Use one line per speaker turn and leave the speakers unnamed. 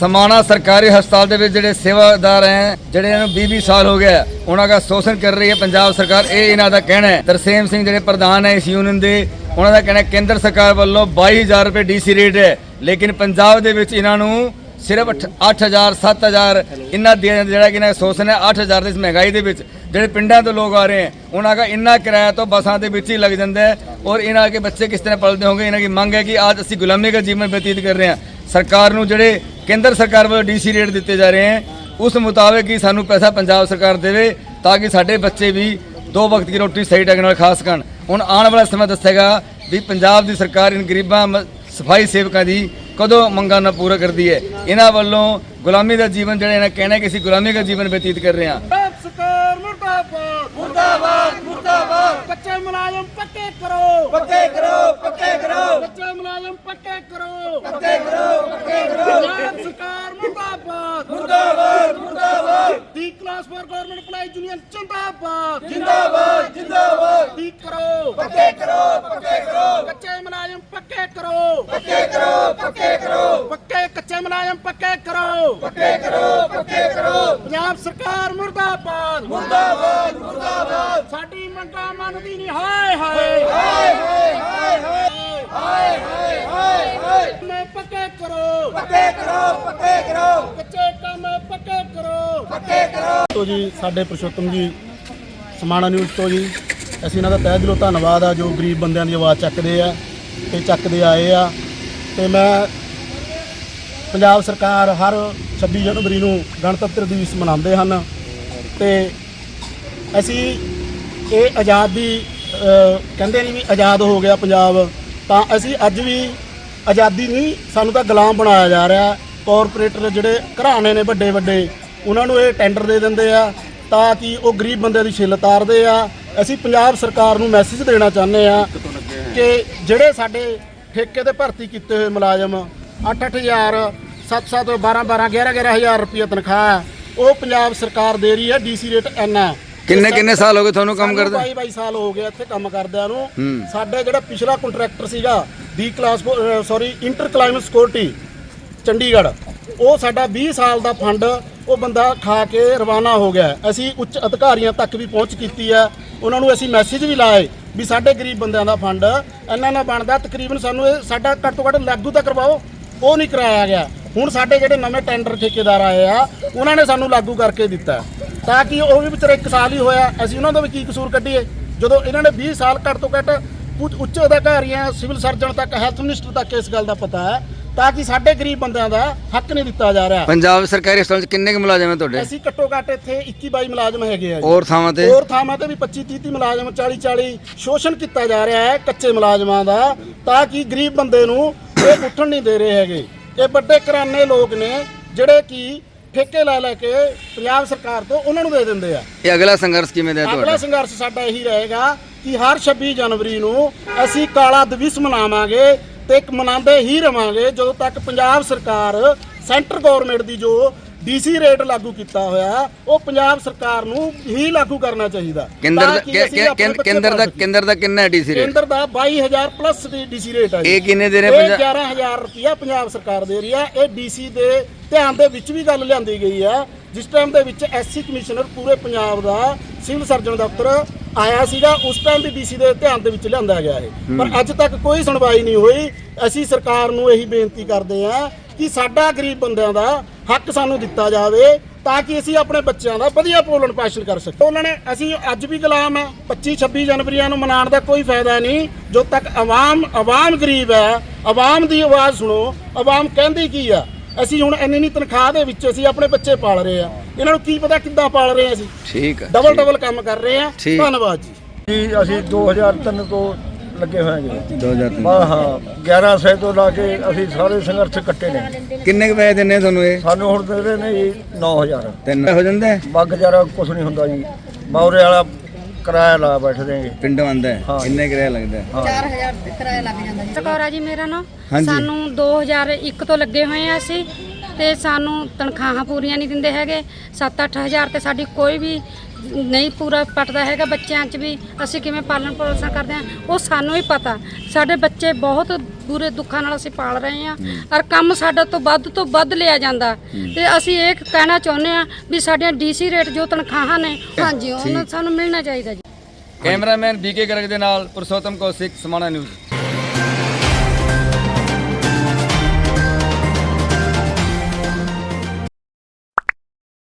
ਸਮਾਣਾ ਸਰਕਾਰੀ ਹਸਪਤਾਲ ਦੇ ਵਿੱਚ ਜਿਹੜੇ ਸੇਵਾਦਾਰ ਹੈ, ਜਿਹੜੇ ਇਹਨਾਂ ਨੂੰ 20 ਸਾਲ ਹੋ ਗਿਆ, ਉਹਨਾਂ ਦਾ ਸ਼ੋਸ਼ਣ ਕਰ ਰਹੀ ਹੈ ਪੰਜਾਬ ਸਰਕਾਰ। ਇਹ ਇਹਨਾਂ ਦਾ ਕਹਿਣਾ ਹੈ। ਤਰਸੇਮ ਸਿੰਘ ਜਿਹੜੇ ਪ੍ਰਧਾਨ ਹੈ ਇਸ ਯੂਨੀਅਨ ਦੇ, ਉਹਨਾਂ ਦਾ ਕਹਿਣਾ ਕੇਂਦਰ ਸਰਕਾਰ ਵੱਲੋਂ 22000 ਰੁਪਏ ਡੀਸੀ ਰੇਟ ਹੈ। ਲੇਕਿਨ ਪੰਜਾਬ ਦੇ ਵਿੱਚ ਇਹਨਾਂ ਨੂੰ ਸਿਰਫ 8000 7000 ਇੰਨਾ ਦਿਆ ਜਾਂਦਾ ਜਿਹੜਾ ਕਿ ਇਹਨਾਂ ਦਾ ਸ਼ੋਸ਼ਣ ਹੈ 8000 ਦੇ ਇਸ ਮਹਿੰਗਾਈ ਦੇ ਵਿੱਚ। ਜਿਹੜੇ ਪਿੰਡਾਂ ਤੋਂ ਲੋਕ ਆ ਰਹੇ ਹੈ, ਉਹਨਾਂ ਦਾ ਇੰਨਾ ਕਿਰਾਇਆ ਤੋਂ ਬੱਸਾਂ ਦੇ ਵਿੱਚ ਹੀ ਲੱਗ ਜਾਂਦਾ ਹੈ। ਔਰ ਇਹਨਾਂ ਕੇ ਬੱਚੇ ਕਿਸ ਤਰ੍ਹਾਂ ਪਲਦੇ ਹੋਣਗੇ? ਇਹਨਾਂ ਦੀ ਮੰਗ ਹੈ ਕਿ ਅੱਜ ਅਸੀਂ ਗੁਲਾਮੀ ਦਾ ਜੀਵਨ ਬਤੀਤ ਕਰ ਰਹੇ ਹਾਂ। ਸਰਕਾਰ ਨੂੰ ਜਿਹੜੇ ਕੇਂਦਰ ਸਰਕਾਰ ਵੱਲੋਂ ਡੀਸੀ ਰੇਟ ਦਿੱਤੇ ਜਾ ਰਹੇ ਹਨ ਉਸ ਮੁਤਾਬਕ ਹੀ ਸਾਨੂੰ ਪੈਸਾ ਪੰਜਾਬ ਸਰਕਾਰ ਦੇਵੇ ਤਾਂ ਕਿ ਸਾਡੇ ਬੱਚੇ ਵੀ ਦੋ ਵਕਤ ਦੀ ਰੋਟੀ ਸਹੀ ਢੰਗ ਨਾਲ ਖਾ ਸਕਣ। ਹੁਣ ਆਉਣ ਵਾਲਾ ਸਮਾਂ ਦੱਸੇਗਾ ਵੀ ਪੰਜਾਬ ਦੀ ਸਰਕਾਰ ਇਨ ਗਰੀਬਾਂ ਮ- ਸਫ਼ਾਈ ਸੇਵਕਾਂ ਦੀ ਕਦੋਂ ਮੰਗਾਂ ਨਾ ਪੂਰਾ ਕਰਦੀ ਹੈ। ਇਹਨਾਂ ਵੱਲੋਂ ਗੁਲਾਮੀ ਦਾ ਜੀਵਨ ਜਿਹੜਾ ਇਹਨਾਂ ਕਹਿਣਾ ਕਿ ਅਸੀਂ ਗੁਲਾਮੀ ਦਾ ਜੀਵਨ ਬਤੀਤ ਕਰ ਰਹੇ ਹਾਂ
ਪੰਜਾਬ ਸਰਕਾਰ ਮੁਰਦਾਬਾਦ ਮੁਰਦਾਬਾਦ ਮੁਰਦਾਬਾਦ ਕੱਚੇ ਮੁਲਾਜ਼ਮ ਪੱਕੇ ਕਰੋ। ਪੱਕੇ ਕਰੋ ਪੱਕੇ ਕਰੋ। ਕੱਚੇ ਮੁਲਾਜ਼ਮ ਪੱਕੇ ਕਰੋ। ਪੱਕੇ ਕਰੋ ਪੱਕੇ ਕਰੋ। ਪੰਜਾਬ ਸਰਕਾਰ ਮੁਰਦਾਬਾਦ। ਮੁਰਦਾਬਾਦ ਮੁਰਦਾਬਾਦ। ਦੀ class four government apply union ਜਿੰਦਾਬਾਦ। ਜਿੰਦਾਬਾਦ ਜਿੰਦਾਬਾਦ। ਦੀ ਕਰੋ। ਪੱਕੇ ਕਰੋ ਪੱਕੇ ਕਰੋ। ਕੱਚੇ ਮੁਲਾਜ਼ਮ ਪੱਕੇ ਕਰੋ। ਪੱਕੇ ਕਰੋ ਪੱਕੇ ਕਰੋ। ਪੱਕੇ ਕੱਚੇ ਮੁਲਾਜ਼ਮ ਪੱਕੇ ਕਰੋ। ਪੱਕੇ ਕਰੋ ਪੱਕੇ ਕਰੋ। ਪੰਜਾਬ ਸਰਕਾਰ ਮੁਰਦਾਬਾਦ। ਮੁਰਦਾਬਾਦ। ਮੰਨਦੀ ਨਹੀਂ ਹਾਏ ਹਾਏ। ਹਾਏ ਹਾਏ ਹਾਏ ਹਾਏ ਹਾਏ ਹਾਏ ਹਾਏ ਮੈਂ ਪੱਕੇ ਕਰੋ। ਪੱਕੇ ਕਰੋ ਪੱਕੇ ਕਰੋ। ਕੱਚੇ ਕੰਮ ਪੱਕੇ ਕਰੋ। ਪੱਕੇ ਕਰੋ।
ਤੋਂ ਜੀ ਸਾਡੇ ਪੁਰਸ਼ੋਤਮ ਜੀ ਸਮਾਣਾ ਨਿਊਜ਼ ਤੋਂ ਜੀ ਅਸੀਂ ਇਹਨਾਂ ਦਾ ਤਹਿ ਦਿਲੋਂ ਧੰਨਵਾਦ ਆ ਜੋ ਗਰੀਬ ਬੰਦਿਆਂ ਦੀ ਆਵਾਜ਼ ਚੱਕਦੇ ਆ ਤੇ ਚੱਕਦੇ ਆਏ ਆ। ਤੇ ਮੈਂ ਪੰਜਾਬ ਸਰਕਾਰ ਹਰ 26 ਜਨਵਰੀ ਨੂੰ ਗਣਤੰਤਰ ਦਿਵਸ ਮਨਾਉਂਦੇ ਹਨ। ਤੇ ਅਸੀਂ ਇਹ ਆਜ਼ਾਦੀ ਕਹਿੰਦੇ ਨਹੀਂ ਵੀ ਆਜ਼ਾਦ ਹੋ ਗਿਆ ਪੰਜਾਬ ਤਾਂ ਅਸੀਂ ਅੱਜ ਵੀ ਆਜ਼ਾਦੀ ਨਹੀਂ ਸਾਨੂੰ ਤਾਂ ਗੁਲਾਮ ਬਣਾਇਆ ਜਾ ਰਿਹਾ ਕਾਰਪੋਰੇਟਰ ਜਿਹੜੇ ਘਰਾਣੇ ਨੇ ਵੱਡੇ ਵੱਡੇ ਉਹਨਾਂ ਨੂੰ ਇਹ ਟੈਂਡਰ ਦੇ ਦਿੰਦੇ ਆ ਤਾਂ ਕਿ ਉਹ ਗਰੀਬ ਬੰਦੇ ਦੀ ਛਿੱਲ ਤਾਰਦੇ ਆ ਅਸੀਂ ਪੰਜਾਬ ਸਰਕਾਰ ਨੂੰ ਮੈਸੇਜ ਦੇਣਾ ਚਾਹੁੰਦੇ ਆ ਕਿ ਜਿਹੜੇ ਸਾਡੇ ਠੇਕੇ ਤੇ ਭਰਤੀ ਕੀਤੇ ਹੋਏ ਮੁਲਾਜ਼ਮ 8-8000 7-7 12-12 11-11000 ਰੁਪਏ ਤਨਖਾਹ ਹੈ, ਉਹ ਪੰਜਾਬ ਸਰਕਾਰ ਦੇ ਰਹੀ ਹੈ ਡੀਸੀ ਰੇਟ ਇੰਨਾ ਹੈ।
ਕਿੰਨੇ ਕਿੰਨੇ ਸਾਲ ਹੋ ਗਏ ਤੁਹਾਨੂੰ ਕੰਮ ਕਰਦੇ?
22 22 ਸਾਲ ਹੋ ਗਏ ਇੱਥੇ ਕੰਮ ਕਰਦਿਆਂ ਨੂੰ। ਸਾਡੇ ਜਿਹੜਾ ਪਿਛਲਾ ਕੰਟਰੈਕਟਰ ਸੀਗਾ ਦੀ class sorry inter climate security Chandigarh. ਉਹ ਸਾਡਾ 20 ਸਾਲ ਦਾ ਫੰਡ ਉਹ ਬੰਦਾ ਖਾ ਕੇ ਰਵਾਨਾ ਹੋ ਗਿਆ। ਅਸੀਂ ਉੱਚ ਅਧਿਕਾਰੀਆਂ ਤੱਕ ਵੀ ਪਹੁੰਚ ਕੀਤੀ ਹੈ। ਉਹਨਾਂ ਨੂੰ ਅਸੀਂ ਮੈਸੇਜ ਵੀ ਲਾਏ ਵੀ ਸਾਡੇ ਗਰੀਬ ਬੰਦਿਆਂ ਦਾ ਫੰਡ ਇੰਨਾ ਨਾ ਬਣਦਾ ਤਕਰੀਬਨ ਸਾਨੂੰ ਇਹ ਸਾਡਾ ਘੱਟ ਘੱਟ ਲਾਗੂ ਤਾਂ ਕਰਵਾਓ। ਉਹ ਨਹੀਂ ਕਰਾਇਆ ਗਿਆ। ਹੁਣ ਸਾਡੇ ਜਿਹੜੇ ਨਵੇਂ ਟੈਂਡਰ ਠੇਕੇਦਾਰ ਆਏ ਆ ਉਹਨਾਂ ਨੇ ਸਾਨੂੰ ਲਾਗੂ ਕਰਕੇ ਦਿੱਤਾ। ਤਾਂ ਕਿ ਉਹ ਵੀ ਵਿਚਾਰੇ ਇੱਕ ਸਾਲ ਹੀ ਹੋਇਆ ਅਸੀਂ ਉਹਨਾਂ ਦਾ ਵੀ ਕੀ ਕਸੂਰ ਕੱਢੀਏ? ਜਦੋਂ ਇਹਨਾਂ ਨੇ 20 ਸਾਲ ਘੱਟ ਤੋਂ ਘੱਟ ਉੱਚ- ਅਧਿਕਾਰੀਆਂ ਸਿਵਲ ਸਰਜਨ ਤੱਕ ਹੈਲਥ ਮਿਨਿਸਟਰ ਤੱਕ ਇਸ ਗੱਲ ਦਾ ਪਤਾ ਹੈ ਤਾਂ ਕਿ ਸਾਡੇ ਗਰੀਬ ਬੰਦਿਆਂ ਦਾ ਹੱਕ ਨਹੀਂ ਦਿੱਤਾ ਜਾ ਰਿਹਾ।
ਪੰਜਾਬ ਸਰਕਾਰੀ ਹਸਪਤਾਲ 'ਚ ਕਿੰਨੇ ਕੁ ਮੁਲਾਜ਼ਮ ਹੈ ਤੁਹਾਡੇ?
ਅਸੀਂ ਘੱਟੋ ਘੱਟ ਇੱਥੇ 21 22 ਮੁਲਾਜ਼ਮ ਹੈਗੇ ਆ ਜੀ।
ਹੋਰ ਥਾਵਾਂ ਤੇ?
ਹੋਰ ਥਾਵਾਂ ਤੇ ਵੀ 25 30 ਮੁਲਾਜ਼ਮ 40 40 ਸ਼ੋਸ਼ਣ ਕੀਤਾ ਜਾ ਰਿਹਾ ਹੈ ਕੱਚੇ ਮੁਲਾਜ਼ਮਾਂ ਦਾ ਤਾਂ ਕਿ ਗਰੀਬ ਬੰਦੇ ਨੂੰ ਇਹ ਉੱਠਣ ਨਹੀਂ ਦੇ ਰਹੇ ਹੈਗੇ। ਇਹ ਵੱਡੇ ਘਰਾਨੇ ਲੋਕ ਨੇ ਜਿਹੜੇ ਕਿ ਠੇਕੇ ਲੈ ਲੈ ਕੇ ਪੰਜਾਬ ਸਰਕਾਰ ਤੋਂ ਉਹਨਾਂ ਨੂੰ ਦੇ ਦਿੰਦੇ ਆ।
ਇਹ ਅਗਲਾ ਸੰਘਰਸ਼ ਕਿਵੇਂ ਦਾ
ਅਗਲਾ
ਤੁਹਾਡਾ?
ਸੰਘਰਸ਼ ਸਾਡਾ ਇਹੀ ਰਹੇਗਾ ਕਿ ਹਰ 26 ਜਨਵਰੀ ਨੂੰ ਅਸੀਂ ਕਾਲਾ ਦਿਵਸ ਮਨਾਵਾਂਗੇ ਤੇ ਇੱਕ ਮਨਾਉਂਦੇ ਹੀ ਰਵਾਂਗੇ ਜਦੋਂ ਤੱਕ ਪੰਜਾਬ ਸਰਕਾਰ ਸੈਂਟਰ ਗਵਰਨਮੈਂਟ ਦੀ ਜੋ ਡੀਸੀ ਰੇਟ ਲਾਗੂ ਕੀਤਾ ਹੋਇਆ ਉਹ ਪੰਜਾਬ ਸਰਕਾਰ ਨੂੰ ਹੀ ਲਾਗੂ ਕਰਨਾ ਚਾਹੀਦਾ
ਕੇਂਦਰ ਦਾ ਕੇਂਦਰ ਦਾ। ਕੇਂਦਰ ਦਾ ਕਿੰਨਾ ਹੈ ਡੀਸੀ ਰੇਟ
ਕੇਂਦਰ ਦਾ 22000 ਪਲੱਸ ਦੀ ਡੀਸੀ ਰੇਟ ਹੈ।
ਇਹ ਕਿੰਨੇ ਦੇ ਰਹੇ
ਇਹ
ਪੰਜਾਬ
11000 ਰੁਪਇਆ ਪੰਜਾਬ ਸਰਕਾਰ ਦੇ ਰਹੀ ਹੈ ਇਹ ਡੀਸੀ ਦੇ ਧਿਆਨ ਦੇ ਵਿੱਚ ਵੀ ਗੱਲ ਲਿਆਂਦੀ ਗਈ ਹੈ ਜਿਸ ਟਾਈਮ ਦੇ ਵਿੱਚ ਐਸਸੀ ਕਮਿਸ਼ਨਰ ਪੂਰੇ ਪੰਜਾਬ ਦਾ ਸਿਵਲ ਸਰਜਨ ਦਫ਼ਤਰ ਆਇਆ ਸੀਗਾ ਉਸ ਟਾਈਮ ਵੀ ਡੀਸੀ ਦੇ ਧਿਆਨ ਦੇ ਵਿੱਚ ਲਿਆਂਦਾ ਗਿਆ ਹੈ। ਪਰ ਅੱਜ ਤੱਕ ਕੋਈ ਸੁਣਵਾਈ ਨਹੀਂ ਹੋਈ। ਅਸੀਂ ਸਰਕਾਰ ਨੂੰ ਇਹੀ ਬੇਨਤੀ ਕਰਦੇ ਹਾਂ ਕਿ ਸਾਡਾ ਗਰੀਬ ਬੰਦਿਆਂ ਦਾ ਹੱਕ ਸਾਨੂੰ ਦਿੱਤਾ ਜਾਵੇ ਤਾਂ ਕਿ ਅਸੀਂ ਆਪਣੇ ਬੱਚਿਆਂ ਦਾ ਵਧੀਆ ਪਾਲਣ ਪੋਸ਼ਣ ਕਰ ਸਕੀਏ। ਉਹਨਾਂ ਨੇ ਅਸੀਂ ਅੱਜ ਵੀ ਗੁਲਾਮ ਹੈ। 25 26 ਜਨਵਰੀਆਂ ਨੂੰ ਮਨਾਉਣ ਦਾ ਕੋਈ ਫਾਇਦਾ ਨਹੀਂ। ਜਦੋਂ ਤੱਕ ਆਵਾਮ ਆਵਾਮ ਗਰੀਬ ਹੈ ਆਵਾਮ ਦੀ ਆਵਾਜ਼ ਸੁਣੋ। ਆਵਾਮ ਕਹਿੰਦੀ ਕੀ ਆ ਅਸੀਂ ਹੁਣ ਇੰਨੀ ਨਹੀਂ ਤਨਖਾਹ ਦੇ ਵਿੱਚ ਅਸੀਂ ਆਪਣੇ ਬੱਚੇ ਪਾਲ ਰਹੇ ਆ। ਇਹਨਾਂ ਨੂੰ ਕੀ ਪਤਾ ਕਿੱਦਾਂ ਪਾਲ ਰਹੇ ਆ ਅਸੀਂ?
ਠੀਕ ਹੈ
ਡਬਲ ਡਬਲ ਕੰਮ ਕਰ ਰਹੇ ਆ।
ਠੀਕ।
ਧੰਨਵਾਦ ਜੀ।
ਜੀ ਅਸੀਂ 2003 ਤੋਂ ਲੱਗੇ ਹੋਏ ਹਾਂ ਜੀ
2003
ਹਾਂ ਹਾਂ। 11 ਸੇ ਤੋਂ ਲਾ ਕੇ ਅਸੀਂ ਸਾਰੇ ਸੰਘਰਸ਼ ਕੱਟੇ ਨੇ।
ਕਿੰਨੇ ਕੁ ਪੈਸੇ ਦਿੰਨੇ ਤੁਹਾਨੂੰ ਇਹ?
ਸਾਨੂੰ ਹੁਣ ਦੇ ਰਹੇ ਨੇ ਜੀ 9000
ਤਿੰਨ। ਹੋ ਜਾਂਦਾ ਹੈ?
ਬੱਗ ਜਰਾ ਕੁਝ ਨਹੀਂ ਹੁੰਦਾ ਜੀ। ਮੌਰੇ ਵਾਲਾ ਕਿਰਾਇਆ ਲਾ ਬੈਠਦੇ ਜੀ
ਪਿੰਡੋਂ ਆਂਦਾ
ਹੈ।
ਇੰਨੇ ਕਿਰਾਇਆ ਲੱਗਦਾ ਹੈ?
4000 ਕਿਰਾਇਆ ਲੱਗ ਜਾਂਦਾ ਜੀ।
ਕੌਰਾ ਜੀ ਮੇਰਾ ਨਾਮ
ਹਾਂਜੀ।
ਸਾਨੂੰ 2001 ਤੋਂ ਲੱਗੇ ਹੋਏ ਆ ਅਸੀਂ। ਤੇ ਸਾਨੂੰ ਤਨਖਾਹਾਂ ਪੂਰੀਆਂ ਨਹੀਂ ਦਿੰਦੇ ਹੈਗੇ। 7-8000 ਤੇ ਸਾਡੀ ਕੋਈ ਵੀ ਨਹੀਂ ਪੂਰਾ ਪਟਦਾ ਹੈਗਾ ਬੱਚਿਆਂ 'ਚ ਵੀ। ਅਸੀਂ ਕਿਵੇਂ ਪਾਲਣ ਪੋਸ਼ਣ ਕਰਦੇ ਹਾਂ? ਉਹ ਸਾਨੂੰ ਹੀ ਪਤਾ। ਸਾਡੇ ਬੱਚੇ ਬਹੁਤ ਪੂਰੇ ਦੁੱਖਾਂ ਨਾਲ ਅਸੀਂ ਪਾਲ ਰਹੇ ਹਾਂ। ਔਰ ਕੰਮ ਸਾਡਾ ਤੋਂ ਵੱਧ ਤੋਂ ਵੱਧ ਲਿਆ ਜਾਂਦਾ। ਤੇ ਅਸੀਂ ਇਹ ਕਹਿਣਾ ਚਾਹੁੰਦੇ ਹਾਂ ਵੀ ਸਾਡੀਆਂ ਡੀਸੀ ਰੇਟ ਜੋ ਤਨਖਾਹਾਂ ਨੇ ਹਾਂਜੀ ਉਹਨਾਂ ਸਾਨੂੰ ਮਿਲਣਾ ਚਾਹੀਦਾ ਜੀ।
ਕੈਮਰਾਮੈਨ ਬੀਕੇ ਗਰਗ ਦੇ ਨਾਲ ਪੁਰਸ਼ੋਤਮ ਕੌਸ਼ਿਕ ਸਮਾਣਾ ਨਿਊਜ਼।